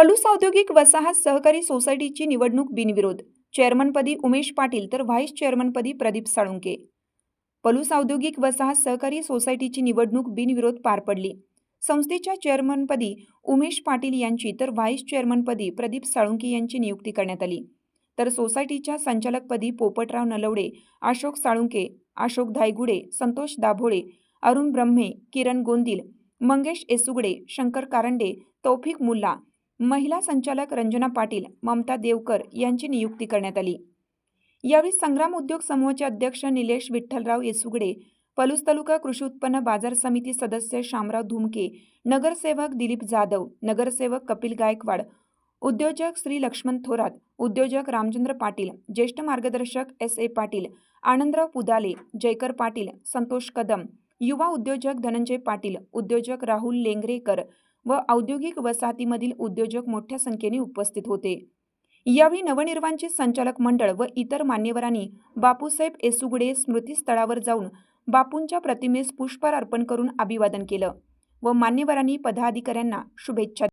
पलूस औद्योगिक वसाहत सहकारी सोसायटीची निवडणूक बिनविरोध. चेअरमनपदी उमेश पाटील तर व्हाईस चेअरमनपदी प्रदीप साळुंके. पलूस औद्योगिक वसाहत सहकारी सोसायटीची निवडणूक बिनविरोध पार पडली. संस्थेच्या चेअरमनपदी उमेश पाटील यांची तर व्हाईस चेअरमनपदी प्रदीप साळुंके यांची नियुक्ती करण्यात आली. तर सोसायटीच्या संचालकपदी पोपटराव नलवडे अशोक साळुंके अशोक धायगुडे संतोष दाभोळे अरुण ब्रह्मे किरण गोंदिल मंगेश एसुगडे शंकर कारंडे तौफिक मुल्ला महिला संचालक रंजना पाटील ममता देवकर यांची नियुक्ती करण्यात आली. यावेळी संग्राम उद्योग समूहाचे अध्यक्ष निलेश विठ्ठलराव येसुगडे पलूस तालुका कृषी उत्पन्न बाजार समिती सदस्य शामराव धुमके नगरसेवक दिलीप जाधव नगरसेवक कपिल गायकवाड उद्योजक श्री लक्ष्मण थोरात उद्योजक रामचंद्र पाटील ज्येष्ठ मार्गदर्शक एस ए पाटील आनंदराव पुदाले जयकर पाटील संतोष कदम युवा उद्योजक धनंजय पाटील उद्योजक राहुल लेंगरेकर व औद्योगिक वसाहतीमधील उद्योजक मोठ्या संख्येने उपस्थित होते. यावेळी नवनिर्वांचित संचालक मंडळ व इतर मान्यवरांनी बापूसाहेब एसुगडे स्मृतीस्थळावर जाऊन बापूंच्या प्रतिमेस पुष्पहार अर्पण करून अभिवादन केलं व मान्यवरांनी पदाधिकाऱ्यांना शुभेच्छा